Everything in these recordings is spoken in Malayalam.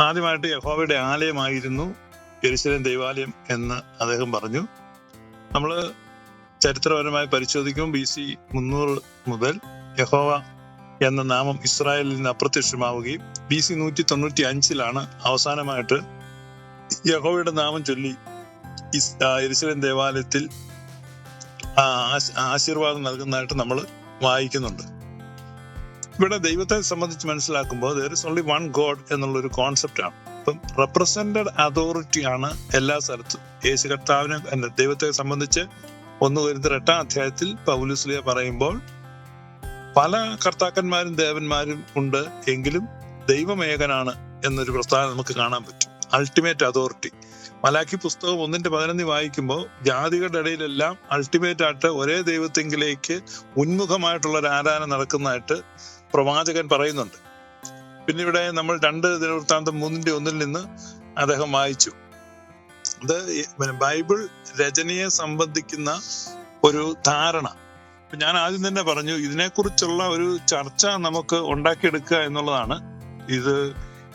ആദ്യമായിട്ട് യഹോവയുടെ ആലയമായിരുന്നു ജെറുസലേം ദൈവാലയം എന്ന് അദ്ദേഹം പറഞ്ഞു. നമ്മൾ ചരിത്രപരമായി പരിശോധിക്കും ബി സി മുന്നൂറ് മുതൽ യഹോവ എന്ന നാമം ഇസ്രായേലിൽ നിന്ന് അപ്രത്യക്ഷമാവുകയും ബി സി നൂറ്റി തൊണ്ണൂറ്റി അഞ്ചിലാണ് അവസാനമായിട്ട് യഹോവയുടെ നാമം ചൊല്ലി യെരുശലേം ദേവാലയത്തിൽ ആശീർവാദം നൽകുന്നതായിട്ട് നമ്മൾ വായിക്കുന്നുണ്ട്. ഇവിടെ ദൈവത്തെ സംബന്ധിച്ച് മനസ്സിലാക്കുമ്പോൾ there is only one God എന്നുള്ള ഒരു കോൺസെപ്റ്റ് ആണ് ഇപ്പം റെപ്രസെന്റഡ് അതോറിറ്റിയാണ് എല്ലാ സ്ഥലത്തും. യേശു കർത്താവിനെ ദൈവത്തെ സംബന്ധിച്ച് ഒന്ന് വരുന്ന എട്ടാം അധ്യായത്തിൽ പൗലുസ്ലിയ പറയുമ്പോൾ പല കർത്താക്കന്മാരും ദേവന്മാരും ഉണ്ട് എങ്കിലും ദൈവമേകനാണ് എന്നൊരു പ്രസ്താവന നമുക്ക് കാണാൻ പറ്റും. അൾട്ടിമേറ്റ് അതോറിറ്റി മലാക്കി പുസ്തകം ഒന്നിന്റെ പതിനൊന്ന് വായിക്കുമ്പോൾ ജാതികളുടെ ഇടയിലെല്ലാം അൾട്ടിമേറ്റ് ആയിട്ട് ഒരേ ദൈവത്തെങ്കിലേക്ക് ഉന്മുഖമായിട്ടുള്ള ഒരു ആരാധന നടക്കുന്നതായിട്ട് പ്രവാചകൻ പറയുന്നുണ്ട്. പിന്നെ ഇവിടെ നമ്മൾ രണ്ട് ദിനവൃത്താന്തം മൂന്നിന്റെ ഒന്നിൽ നിന്ന് അദ്ദേഹം വായിച്ചു. അത് ബൈബിൾ രചനയെ സംബന്ധിക്കുന്ന ഒരു ധാരണ. ഞാൻ ആദ്യം തന്നെ പറഞ്ഞു ഇതിനെക്കുറിച്ചുള്ള ഒരു ചർച്ച നമുക്ക് ഉണ്ടാക്കിയെടുക്കുക എന്നുള്ളതാണ്. ഇത്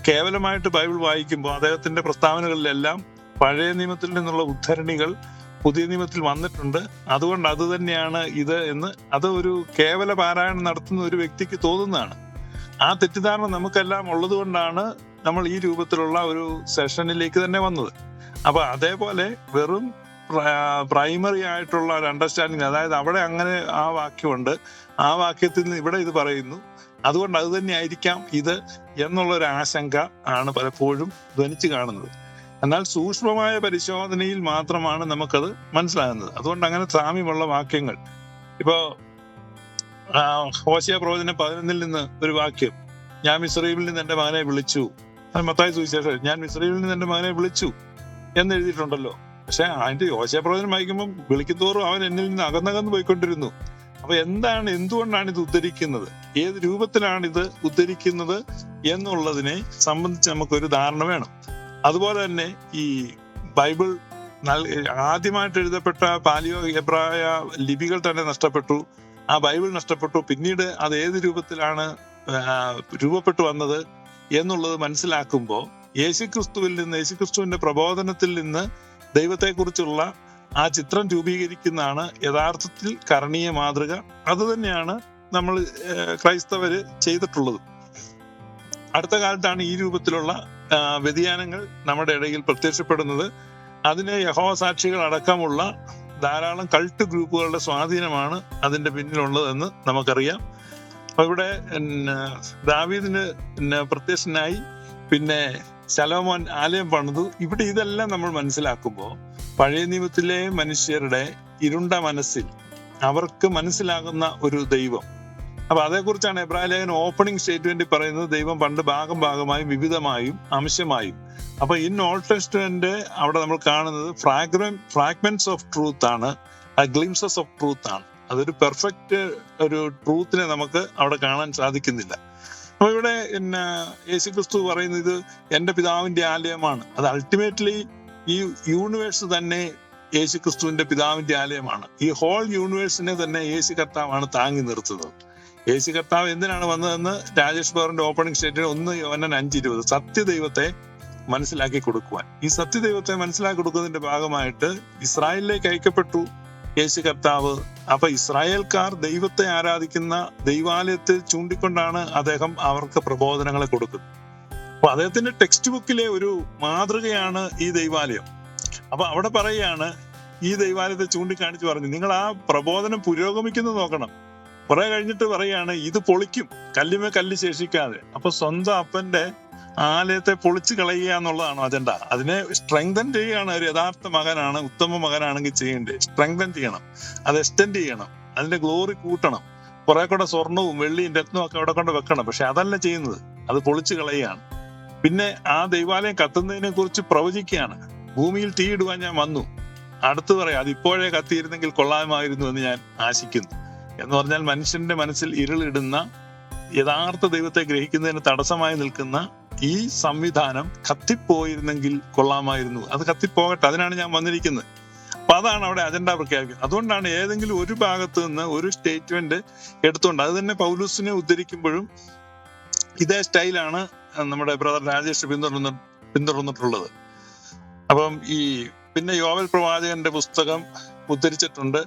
കേവലമായിട്ട് ബൈബിൾ വായിക്കുമ്പോൾ അദ്ദേഹത്തിന്റെ പ്രസ്താവനകളിലെല്ലാം പഴയ നിയമത്തിൽ നിന്നുള്ള ഉദ്ധരണികൾ പുതിയ നിയമത്തിൽ വന്നിട്ടുണ്ട്. അതുകൊണ്ട് അത് തന്നെയാണ് ഇത് എന്ന് അത് ഒരു കേവല പാരായണം നടത്തുന്ന ഒരു വ്യക്തിക്ക് തോന്നുന്നതാണ്. ആ തെറ്റിദ്ധാരണ നമുക്കെല്ലാം ഉള്ളത് കൊണ്ടാണ് നമ്മൾ ഈ രൂപത്തിലുള്ള ഒരു സെഷനിലേക്ക് തന്നെ വന്നത്. അപ്പൊ അതേപോലെ വെറും പ്രൈമറി ആയിട്ടുള്ള ഒരു അണ്ടർസ്റ്റാൻഡിങ് അതായത് അവിടെ അങ്ങനെ ആ വാക്യമുണ്ട്. ആ വാക്യത്തിൽ നിന്ന് ഇവിടെ ഇത് പറയുന്നു. അതുകൊണ്ട് അത് തന്നെ ആയിരിക്കാം ഇത് എന്നുള്ള ഒരു ആശങ്ക ആണ് പലപ്പോഴും ധ്വനിച്ചു കാണുന്നത്. എന്നാൽ സൂക്ഷ്മമായ പരിശോധനയിൽ മാത്രമാണ് നമുക്കത് മനസ്സിലാകുന്നത്. അതുകൊണ്ട് അങ്ങനെ സാമ്യമുള്ള വാക്യങ്ങൾ. ഇപ്പോ ഹോസിയ പ്രവചന പതിനൊന്നിൽ നിന്ന് ഒരു വാക്യം ഞാൻ മിശ്രീമിൽ നിന്ന് എന്റെ മകനെ വിളിച്ചു. അത് മത്തായി സുവിശേഷം ഞാൻ മിശ്രീമിൽ നിന്ന് എന്റെ മകനെ വിളിച്ചു എന്ന് എഴുതിയിട്ടുണ്ടല്ലോ. പക്ഷെ അതിന്റെ ഹോസിയ പ്രവചനം വായിക്കുമ്പോൾ വിളിക്കുന്തോറും അവൻ എന്നിൽ നിന്ന് അകന്നകന്ന് പോയിക്കൊണ്ടിരുന്നു. അപ്പൊ എന്താണ് എന്തുകൊണ്ടാണ് ഇത് ഉദ്ധരിക്കുന്നത്? ഏത് രൂപത്തിലാണ് ഇത് ഉദ്ധരിക്കുന്നത് എന്നുള്ളതിനെ സംബന്ധിച്ച് നമുക്കൊരു ധാരണ വേണം. അതുപോലെ തന്നെ ഈ ബൈബിൾ ആദ്യമായിട്ട് എഴുതപ്പെട്ട പാലിയോ എബ്രായ ലിപികൾ തന്നെ നഷ്ടപ്പെട്ടു. ആ ബൈബിൾ നഷ്ടപ്പെട്ടു. പിന്നീട് അത് ഏത് രൂപത്തിലാണ് രൂപപ്പെട്ടു വന്നത് എന്നുള്ളത് മനസ്സിലാക്കുമ്പോൾ യേശുക്രിസ്തുവിൽ നിന്ന് യേശുക്രിസ്തുവിന്റെ പ്രബോധനത്തിൽ നിന്ന് ദൈവത്തെക്കുറിച്ചുള്ള ആ ചിത്രം രൂപീകരിക്കുന്നതാണ് യഥാർത്ഥത്തിൽ കരണീയ മാതൃക. അത് തന്നെയാണ് നമ്മൾ ക്രൈസ്തവര് ചെയ്തിട്ടുള്ളത്. അടുത്ത കാലത്താണ് ഈ രൂപത്തിലുള്ള വ്യതിയാനങ്ങൾ നമ്മുടെ ഇടയിൽ പ്രത്യക്ഷപ്പെടുന്നത്. അതിന് യഹോവ സാക്ഷികൾ അടക്കമുള്ള ധാരാളം കൾട്ട് ഗ്രൂപ്പുകളുടെ സ്വാധീനമാണ് അതിന്റെ പിന്നിലുള്ളതെന്ന് നമുക്കറിയാം. അപ്പൊ ഇവിടെ ദാവീദിന് പ്രത്യക്ഷനായി. പിന്നെ ശലോമോൻ ആലയം പണിതു. ഇവിടെ ഇതെല്ലാം നമ്മൾ മനസ്സിലാക്കുമ്പോൾ പഴയ നിയമത്തിലെ മനുഷ്യരുടെ ഇരുണ്ട മനസ്സിൽ അവർക്ക് മനസ്സിലാകുന്ന ഒരു ദൈവം അപ്പൊ അതേക്കുറിച്ചാണ് എബ്രാഹിം ലേഖൻ ഓപ്പണിംഗ് സ്റ്റേറ്റ്മെന്റ് പറയുന്നത്. ദൈവം പണ്ട് ഭാഗം ഭാഗമായും വിവിധമായും അംശമായും. അപ്പൊ ഇൻ ഓൾ ടെസ്റ്റ്മെന്റ് അവിടെ നമ്മൾ കാണുന്നത് ഫ്രാഗ്മൻ ഫ്രാഗ്മെന്റ്സ് ഓഫ് ട്രൂത്ത് ആണ്. ഗ്ലിംസസ് ഓഫ് ട്രൂത്ത് ആണ്. അതൊരു പെർഫെക്റ്റ് ഒരു ട്രൂത്തിനെ നമുക്ക് അവിടെ കാണാൻ സാധിക്കുന്നില്ല. അപ്പൊ ഇവിടെ പിന്നെ യേശു ക്രിസ്തു പറയുന്നത് എന്റെ പിതാവിന്റെ ആലയമാണ്. അത് അൾട്ടിമേറ്റ്ലി ഈ യൂണിവേഴ്സ് തന്നെ യേശു ക്രിസ്തുവിന്റെ പിതാവിന്റെ ആലയമാണ്. ഈ ഹോൾ യൂണിവേഴ്സിനെ തന്നെ യേശു കർത്താവാണ് താങ്ങി നിർത്തുന്നത്. യേശു കർത്താവ് എന്തിനാണ് വന്നതെന്ന് രാജേഷ് ബാറിന്റെ ഓപ്പണിംഗ് സ്റ്റേറ്റിൽ ഒന്ന് യോഹന്നാൻ അഞ്ച് ഇരുപത് സത്യദൈവത്തെ മനസ്സിലാക്കി കൊടുക്കുവാൻ. ഈ സത്യദൈവത്തെ മനസ്സിലാക്കി കൊടുക്കുന്നതിന്റെ ഭാഗമായിട്ട് ഇസ്രായേലിലേക്ക് അയക്കപ്പെട്ടു യേശു കർത്താവ്. അപ്പൊ ഇസ്രായേൽക്കാർ ദൈവത്തെ ആരാധിക്കുന്ന ദൈവാലയത്തെ ചൂണ്ടിക്കൊണ്ടാണ് അദ്ദേഹം അവർക്ക് പ്രബോധനങ്ങളെ കൊടുക്കുന്നത്. അപ്പൊ അദ്ദേഹത്തിന്റെ ടെക്സ്റ്റ് ബുക്കിലെ ഒരു മാതൃകയാണ് ഈ ദൈവാലയം. അപ്പൊ അവിടെ പറയുകയാണ് ഈ ദൈവാലയത്തെ ചൂണ്ടിക്കാണിച്ച് പറഞ്ഞു നിങ്ങൾ ആ പ്രബോധനം പുരോഗമിക്കുന്നത് നോക്കണം. കുറെ കഴിഞ്ഞിട്ട് പറയാണ് ഇത് പൊളിക്കും. കല്ലുമേ കല്ല് ശേഷിക്കാതെ. അപ്പൊ സ്വന്തം അപ്പന്റെ ആലയത്തെ പൊളിച്ചു കളയുക എന്നുള്ളതാണ് അജണ്ട. അതിനെ സ്ട്രെങ്തൻ ചെയ്യുകയാണ് ഒരു യഥാർത്ഥ മകനാണ് ഉത്തമ മകനാണെങ്കിൽ ചെയ്യേണ്ടത്. സ്ട്രെങ്തൻ ചെയ്യണം. അത് എക്സ്റ്റെൻഡ് ചെയ്യണം. അതിന്റെ ഗ്ലോറി കൂട്ടണം. കുറെ കൂടെ സ്വർണവും വെള്ളിയും രത്നവും ഒക്കെ അവിടെ കൊണ്ട് വെക്കണം. പക്ഷെ അതല്ല ചെയ്യുന്നത്. അത് പൊളിച്ചു കളയുകയാണ്. പിന്നെ ആ ദൈവാലയം കത്തുന്നതിനെ കുറിച്ച് പ്രവചിക്കുകയാണ്. ഭൂമിയിൽ തീയിടുവാൻ ഞാൻ വന്നു. അടുത്ത് പറയാം അത് ഇപ്പോഴേ കത്തിയിരുന്നെങ്കിൽ കൊള്ളാമായിരുന്നു എന്ന് ഞാൻ ആശിക്കുന്നു. എന്ന് പറഞ്ഞാൽ മനുഷ്യന്റെ മനസ്സിൽ ഇരുളിടുന്ന യഥാർത്ഥ ദൈവത്തെ ഗ്രഹിക്കുന്നതിന് തടസ്സമായി നിൽക്കുന്ന ഈ സംവിധാനം കത്തിപ്പോയിരുന്നെങ്കിൽ കൊള്ളാമായിരുന്നു. അത് കത്തിപ്പോകട്ടെ അതിനാണ് ഞാൻ വന്നിരിക്കുന്നത്. അപ്പൊ അതാണ് അവിടെ അജണ്ട പ്രഖ്യാപിക്കുന്നത്. അതുകൊണ്ടാണ് ഏതെങ്കിലും ഒരു ഭാഗത്ത് നിന്ന് ഒരു സ്റ്റേറ്റ്മെന്റ് എടുത്തുകൊണ്ട് അത് തന്നെ പൗലൂസിനെ ഉദ്ധരിക്കുമ്പോഴും ഇതേ സ്റ്റൈലാണ് നമ്മുടെ ബ്രദർ രാജേഷ് പിന്തുടർന്ന് പിന്തുടർന്നിട്ടുള്ളത്. അപ്പം ഈ പിന്നെ യോവൽ പ്രവാചകന്റെ പുസ്തകം ഉദ്ധരിച്ചിട്ടുണ്ട്.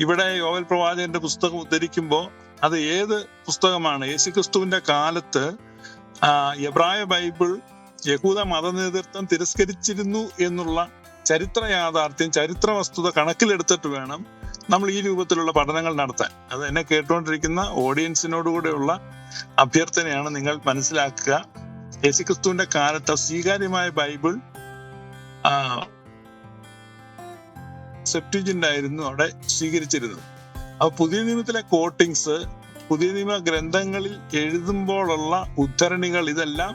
ഇവിടെ യോവൽ പ്രവാചകന്റെ പുസ്തകം ഉദ്ധരിക്കുമ്പോൾ അത് ഏത് പുസ്തകമാണ്? യേശുക്രിസ്തുവിന്റെ കാലത്ത് എബ്രായ ബൈബിൾ യഹൂദ മതനേതൃത്വം തിരസ്കരിച്ചിരുന്നു എന്നുള്ള ചരിത്ര യാഥാർത്ഥ്യം ചരിത്ര വസ്തുത കണക്കിലെടുത്തിട്ട് വേണം നമ്മൾ ഈ രൂപത്തിലുള്ള പഠനങ്ങൾ നടത്താൻ. അത് എന്നെ കേട്ടുകൊണ്ടിരിക്കുന്ന ഓഡിയൻസിനോടുകൂടെയുള്ള അഭ്യർത്ഥനയാണ് നിങ്ങൾ മനസ്സിലാക്കുക. യേശുക്രിസ്തുവിന്റെ കാലത്ത് സ്വീകാര്യമായ ബൈബിൾ സെപ്റ്റിജിന്റ് ആയിരുന്നു അവിടെ സ്വീകരിച്ചിരുന്നത്. ആ പുതിയ നിയമത്തിലെ കോട്ടിങ്സ് പുതിയ നിയമ ഗ്രന്ഥങ്ങളിൽ എഴുതുമ്പോഴുള്ള ഉദ്ധരണികൾ ഇതെല്ലാം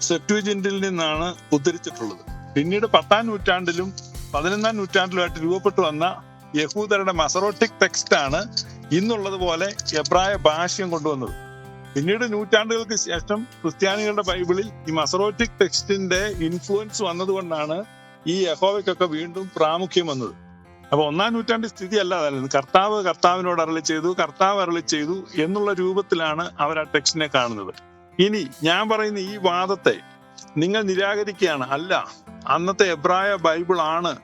സെപ്റ്റുജിന്റിൽ നിന്നാണ് ഉദ്ധരിച്ചിട്ടുള്ളത്. പിന്നീട് പത്താം നൂറ്റാണ്ടിലും പതിനൊന്നാം നൂറ്റാണ്ടിലുമായിട്ട് രൂപപ്പെട്ടു വന്ന യഹൂദരുടെ മസറോട്ടിക് ടെക്സ്റ്റ് ആണ് ഇന്നുള്ളത് പോലെ എബ്രായ ഭാഷ്യം കൊണ്ടുവന്നത്. പിന്നീട് നൂറ്റാണ്ടുകൾക്ക് ശേഷം ക്രിസ്ത്യാനികളുടെ ബൈബിളിൽ ഈ മസറോട്ടിക് ടെക്സ്റ്റിന്റെ ഇൻഫ്ലുവൻസ് വന്നതുകൊണ്ടാണ് ഈ യഹോവയ്ക്കൊക്കെ വീണ്ടും പ്രാമുഖ്യം വന്നത്. അപ്പൊ ഒന്നാം നൂറ്റാണ്ടി സ്ഥിതി അല്ല അല്ലാതായിരുന്നു കർത്താവ് കർത്താവിനോട് അരളി ചെയ്തു കർത്താവ് അരളി ചെയ്തു എന്നുള്ള രൂപത്തിലാണ് അവർ ആ ടെക്സ്റ്റിനെ കാണുന്നത്. ഇനി ഞാൻ പറയുന്ന ഈ വാദത്തെ നിങ്ങൾ നിരാകരിക്കുകയാണ്. അല്ല അന്നത്തെ എബ്രായ ബൈബിൾ ആണ്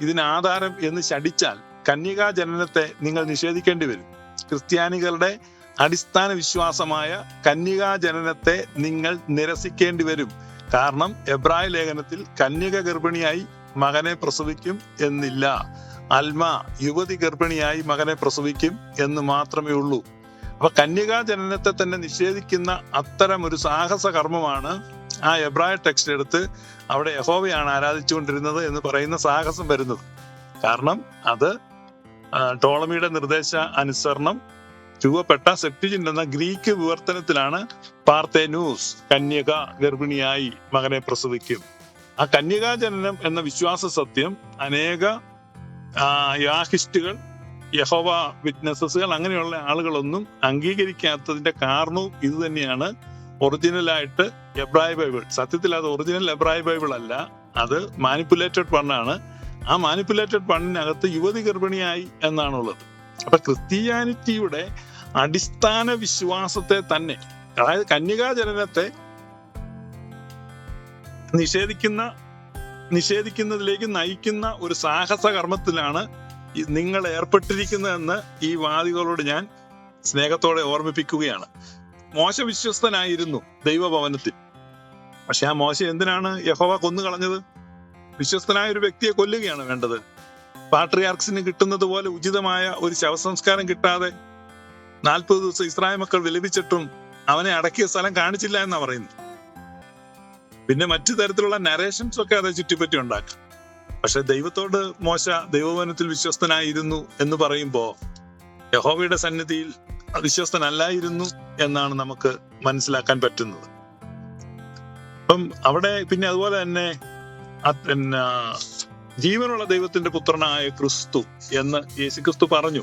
ഇതിന് ആധാരം എന്ന് ശടിച്ചാൽ കന്യകാ ജനനത്തെ നിങ്ങൾ നിഷേധിക്കേണ്ടി വരും. ക്രിസ്ത്യാനികളുടെ അടിസ്ഥാന വിശ്വാസമായ കന്യകാ ജനനത്തെ നിങ്ങൾ നിരസിക്കേണ്ടി വരും. കാരണം എബ്രായ ലേഖനത്തിൽ കന്യക ഗർഭിണിയായി മകനെ പ്രസവിക്കും എന്നില്ല. അൽമ യുവതി ഗർഭിണിയായി മകനെ പ്രസവിക്കും എന്ന് മാത്രമേ ഉള്ളൂ. അപ്പൊ കന്യകാ ജനനത്തെ തന്നെ നിഷേധിക്കുന്ന അത്തരം ഒരു സാഹസ കർമ്മമാണ് ആ എബ്രായ ടെക്സ്റ്റ് എടുത്ത് അവിടെ യഹോവയാണ് ആരാധിച്ചുകൊണ്ടിരുന്നത് എന്ന് പറയുന്ന സാഹസം വരുന്നത്. കാരണം അത് ടോളമിയുടെ നിർദ്ദേശ അനുസരണം രൂപപ്പെട്ട സെപ്റ്റിജിൻ എന്ന ഗ്രീക്ക് വിവർത്തനത്തിലാണ് പാർത്തേനൂസ് കന്യക ഗർഭിണിയായി മകനെ പ്രസവിക്കും. ആ കന്യകാ ജനനം എന്ന വിശ്വാസ സത്യം അനേക യാഹിസ്റ്റുകൾ യഹോവ വിറ്റ്നസ്സുകൾ അങ്ങനെയുള്ള ആളുകളൊന്നും അംഗീകരിക്കാത്തതിന്റെ കാരണവും ഇത് തന്നെയാണ്. ഒറിജിനലായിട്ട് എബ്രായ ബൈബിൾ. സത്യത്തിൽ അത് ഒറിജിനൽ എബ്രായ ബൈബിൾ അല്ല. അത് മാനിപ്പുലേറ്റഡ് പണ്ണാണ്. ആ മാനിപ്പുലേറ്റഡ് പണ്ണിനകത്ത് യുവതി ഗർഭിണിയായി എന്നാണുള്ളത്. അപ്പൊ ക്രിസ്ത്യാനിറ്റിയുടെ അടിസ്ഥാന വിശ്വാസത്തെ തന്നെ അതായത് കന്യകാ ജനനത്തെ നിഷേധിക്കുന്ന നിഷേധിക്കുന്നതിലേക്ക് നയിക്കുന്ന ഒരു സാഹസ കർമ്മത്തിലാണ് നിങ്ങൾ ഏർപ്പെട്ടിരിക്കുന്നതെന്ന് ഈ വാദികളോട് ഞാൻ സ്നേഹത്തോടെ ഓർമ്മിപ്പിക്കുകയാണ്. മോശ വിശ്വസ്തനായിരുന്നു ദൈവഭവനത്തിൽ. പക്ഷെ ആ മോശ എന്തിനാണ് യഹോവ കൊന്നു കളഞ്ഞത്? വിശ്വസ്തനായ ഒരു വ്യക്തിയെ കൊല്ലുകയാണ് വേണ്ടത്. പാട്രിയാർക്സിന് കിട്ടുന്നത് പോലെ ഉചിതമായ ഒരു ശവസംസ്കാരം കിട്ടാതെ നാൽപ്പത് ദിവസം ഇസ്രായേൽ മക്കൾ വിലപിച്ചിട്ടും അവനെ അടക്കിയ സ്ഥലം കാണിച്ചില്ല എന്നാ പറയുന്നത്. പിന്നെ മറ്റു തരത്തിലുള്ള നരേഷൻസ് ഒക്കെ അതേ ചുറ്റിപ്പറ്റി ഉണ്ടാക്കാം. പക്ഷെ ദൈവത്തോട് മോശ ദൈവവനത്തിൽ വിശ്വസ്തനായിരുന്നു എന്ന് പറയുമ്പോ യഹോവയുടെ സന്നിധിയിൽ വിശ്വസ്തനല്ലായിരുന്നു എന്നാണ് നമുക്ക് മനസ്സിലാക്കാൻ പറ്റുന്നത്. അപ്പം അവിടെ പിന്നെ അതുപോലെ തന്നെ പിന്നെ ജീവനുള്ള ദൈവത്തിന്റെ പുത്രനായ ക്രിസ്തു എന്ന് യേശുക്രിസ്തു പറഞ്ഞു.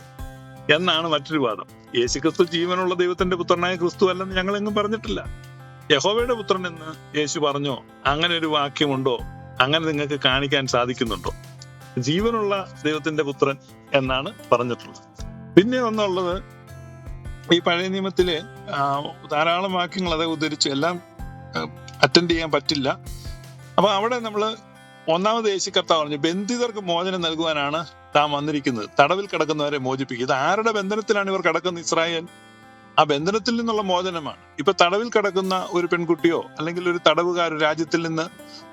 എന്നാണ് മറ്റൊരു വാദം. യേശുക്രിസ്തു ജീവനുള്ള ദൈവത്തിന്റെ പുത്രനായ ക്രിസ്തു അല്ലെന്ന് ഞങ്ങൾ എങ്ങും പറഞ്ഞിട്ടില്ല. യഹോവയുടെ പുത്രൻ എന്ന് യേശു പറഞ്ഞോ? അങ്ങനെ ഒരു വാക്യമുണ്ടോ? അങ്ങനെ നിങ്ങൾക്ക് കാണിക്കാൻ സാധിക്കുന്നുണ്ടോ? ജീവനുള്ള ദൈവത്തിന്റെ പുത്രൻ എന്നാണ് പറഞ്ഞിട്ടുള്ളത്. പിന്നെ ഒന്നുള്ളത് ഈ പഴയ നിയമത്തിലെ ധാരാളം വാക്യങ്ങൾ അത് ഉദ്ധരിച്ച്. എല്ലാം അറ്റൻഡ് ചെയ്യാൻ പറ്റില്ല. അപ്പൊ അവിടെ നമ്മൾ ഒന്നാമത് യേശു കർത്താവ് പറഞ്ഞു ബന്ധിതർക്ക് മോചനം നൽകുവാനാണ് താൻ വന്നിരിക്കുന്നത്. തടവിൽ കിടക്കുന്നവരെ മോചിപ്പിക്കുക. ഇത് ആരുടെ ബന്ധനത്തിലാണ് ഇവർ കിടക്കുന്നത് ഇസ്രായേൽ? ആ ബന്ധനത്തിൽ നിന്നുള്ള മോചനമാണ്. ഇപ്പൊ തടവിൽ കിടക്കുന്ന ഒരു പെൺകുട്ടിയോ അല്ലെങ്കിൽ ഒരു തടവുകാർ രാജ്യത്തിൽ നിന്ന്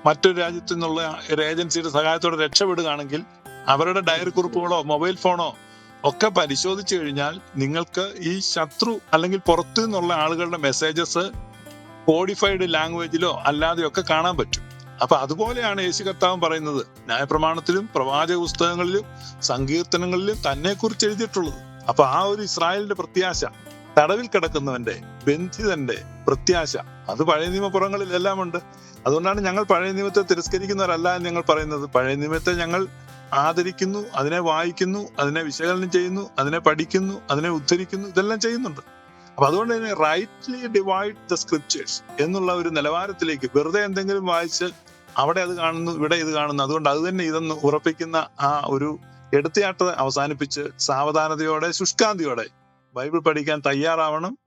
മറ്റൊരു രാജ്യത്തു നിന്നുള്ള ഒരു ഏജൻസിയുടെ സഹായത്തോടെ രക്ഷപ്പെടുകയാണെങ്കിൽ അവരുടെ ഡയറി കുറിപ്പുകളോ മൊബൈൽ ഫോണോ ഒക്കെ പരിശോധിച്ചു കഴിഞ്ഞാൽ നിങ്ങൾക്ക് ഈ ശത്രു അല്ലെങ്കിൽ പുറത്തു നിന്നുള്ള ആളുകളുടെ മെസ്സേജസ് കോഡിഫൈഡ് ലാംഗ്വേജിലോ അല്ലാതെയൊക്കെ കാണാൻ പറ്റും. അപ്പൊ അതുപോലെയാണ് യേശു കർത്താവ് പറയുന്നത്. ന്യായപ്രമാണത്തിലും പ്രവാചക പുസ്തകങ്ങളിലും സങ്കീർത്തനങ്ങളിലും തന്നെ കുറിച്ച് എഴുതിയിട്ടുള്ളത്. അപ്പൊ ആ ഒരു ഇസ്രായേലിന്റെ പ്രത്യാശ തടവിൽ കിടക്കുന്നവന്റെ ബന്ധിതന്റെ പ്രത്യാശ. അത് പഴയ നിയമപുറങ്ങളിൽ എല്ലാം ഉണ്ട് അതുകൊണ്ടാണ് ഞങ്ങൾ പഴയ നിയമത്തെ തിരസ്കരിക്കുന്നവരല്ല എന്ന് ഞങ്ങൾ പറയുന്നത്. പഴയ നിയമത്തെ ഞങ്ങൾ ആദരിക്കുന്നു അതിനെ വായിക്കുന്നു അതിനെ വിശകലനം ചെയ്യുന്നു അതിനെ പഠിക്കുന്നു അതിനെ ഉദ്ധരിക്കുന്നു ഇതെല്ലാം ചെയ്യുന്നുണ്ട്. അപ്പൊ അതുകൊണ്ട് തന്നെ റൈറ്റ്ലി ഡിവൈഡ് ദ സ്ക്രിപ്റ്റേഴ്സ് എന്നുള്ള ഒരു നിലവാരത്തിലേക്ക് വെറുതെ എന്തെങ്കിലും വായിച്ച് അവിടെ അത് കാണുന്നു ഇവിടെ ഇത് കാണുന്നു. അതുകൊണ്ട് അത് തന്നെ ഇതെന്ന് ഉറപ്പിക്കുന്ന ആ ഒരു എടുത്തയാട്ട അവസാനിപ്പിച്ച് സാവധാനതയോടെ ശുഷ്കാന്തിയോടെ ബൈബിൾ പഠിക്കാൻ തയ്യാറാവണം.